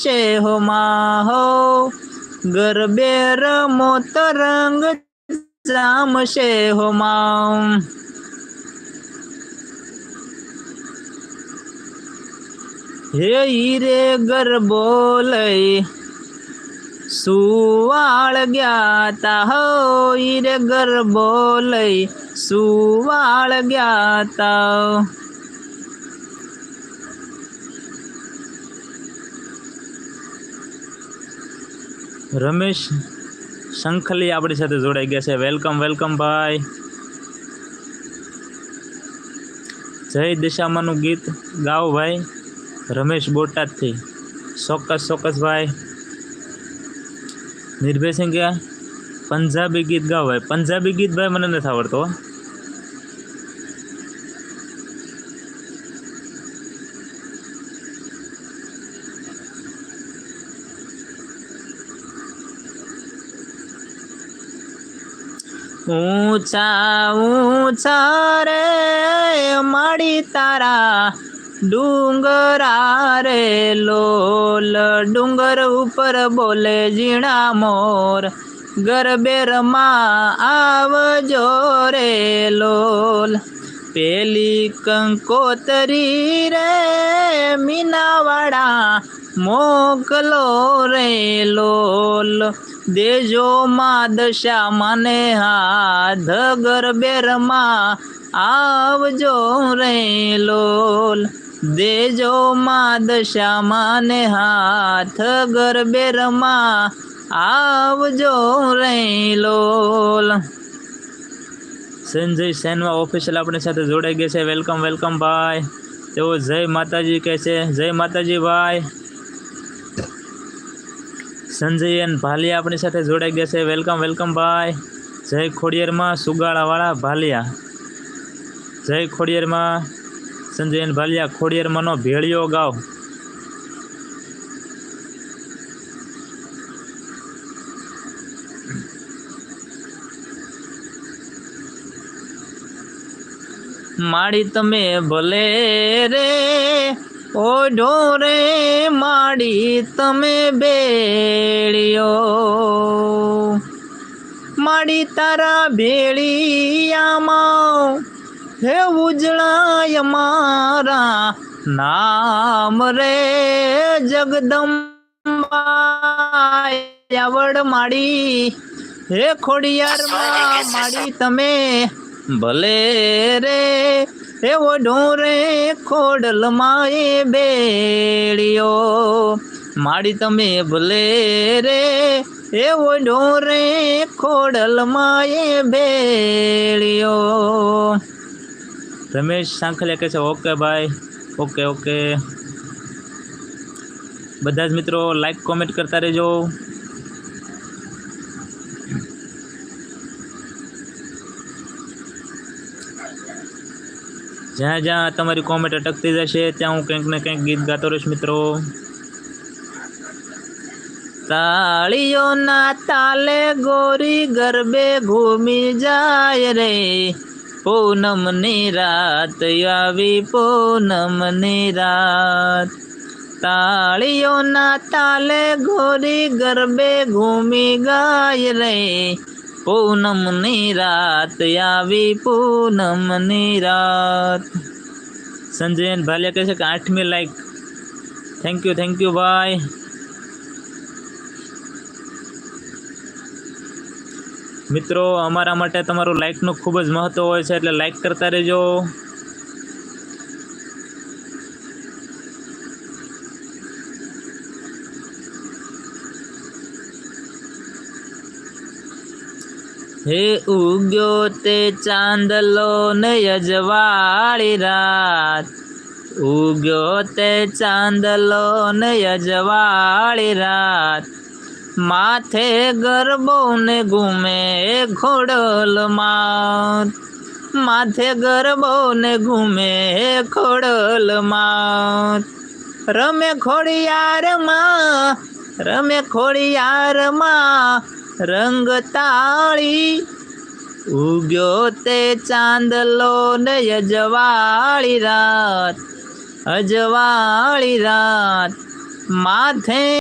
છે હો હો ગરબે રમો તરંગ જામશે હો માં હે હીરે ગરબો લઈ સુવાળ ગયા તા હો, હીરે ગરબો લઈ સુવાળ ગયા રમેશ શંખલી આપણી સાથે જોડાઈ ગયા છે. વેલકમ વેલકમ ભાઈ. જય દિશામાંનું ગીત ગાઓ ભાઈ. રમેશ બોટાદથી. ચોક્કસ ચોક્કસ ભાઈ. નિર્ભયસિંહ ગયા. પંજાબી ગીત ગાઓ ભાઈ. પંજાબી ગીત ભાઈ મને નથી આવડતો ઊંચા ઊંચા રે, માડી તારા ડુંગરા રે, લોલ ડુંગર ઉપર બોલે ઝીણા મોર. ગરબેરમાં આવજો રે, લોલ. પેલી કંકોતરી રે મીનાવાડા મોકલો રે, લોલ. દેજો માં દશા મને હાથ ગરબેરમાં આવજો રે લોલ. દેજો માં દશા મને હાથ ગરબેરમાં આવજો રે લોલ. સંજય સેનવા ઓફિશિયલ આપણી સાથે જોડાઈ ગયા છે. વેલકમ વેલકમ ભાઈ તેઓ જય માતાજી કહે છે. જય માતાજી ભાઈ સંજય એન ભાલિયા આપણી સાથે જોડાઈ ગયા છે. વેલકમ વેલકમ ભાઈ. જય ખોડિયારમાં સુગાળાવાળા ભાલિયા. જય ખોડિયારમાં સંજય ભાલિયા, ખોડિયારમાંનો ભેળિયો ગાવ. માડી તમે ભલે રે ઓઢો રે માડી, તમે બેળિયો માડી તારા ભેળિયામાં, હે ઉજળાય મારા નામ રે જગદંબા આવડ માડી, હે ખોડિયારમાં, માડી, તમે ભલે રે એવો ઢોરે ખોડલ માએ બેળિયો. માડી તમે ભલે રે, એવો ઢોરે ખોડલ માએ બેળિયો. રમેશ સાંખલિયા કહે છે, ઓકે ભાઈ, ઓકે ઓકે. બધા જ મિત્રો લાઈક કોમેન્ટ કરતા રહેજો. જ્યાં જ્યાં તમારી કોમેન્ટ અટકતી જશે, ત્યાં હું કંઈક ને કંઈક ગીત ગાતો રહીશ, મિત્રો. તાળીઓના તાલે ગોરી ગરબે ઘૂમી જાય રે. પૂનમની રાત આવી, પૂનમની રાત. તાળીઓના તાલે ગોરી ગરબે ઘૂમી ગાય રે. પૂનમની રાત આવી પૂનમની રાત સંજયન ભાલિયા કહે છે કે આઠમી like thank you thank you ભાઈ મિત્રો, અમારા માટે તમારું લાઈકનું ખૂબ જ મહત્ત્વ હોય છે, એટલે લાઈક કરતા રહેજો. હે ઉગ્યો તે ચાંદલો ને યજવાળી રાત. ઉગ્યો તે ચાંદલો ને યજવાળી રાત. માથે ગરબો ને ઘૂમે ખોડલ માત. માથે ગરબો ને ઘૂમે ખોડલ માત. રમે ખોડિયારમાં રમે ખોડિયારમાં રંગ તાળી ઉગ્યો તે ચાંદલો ને અજવાળી રાત અજવાળી રાત. માથે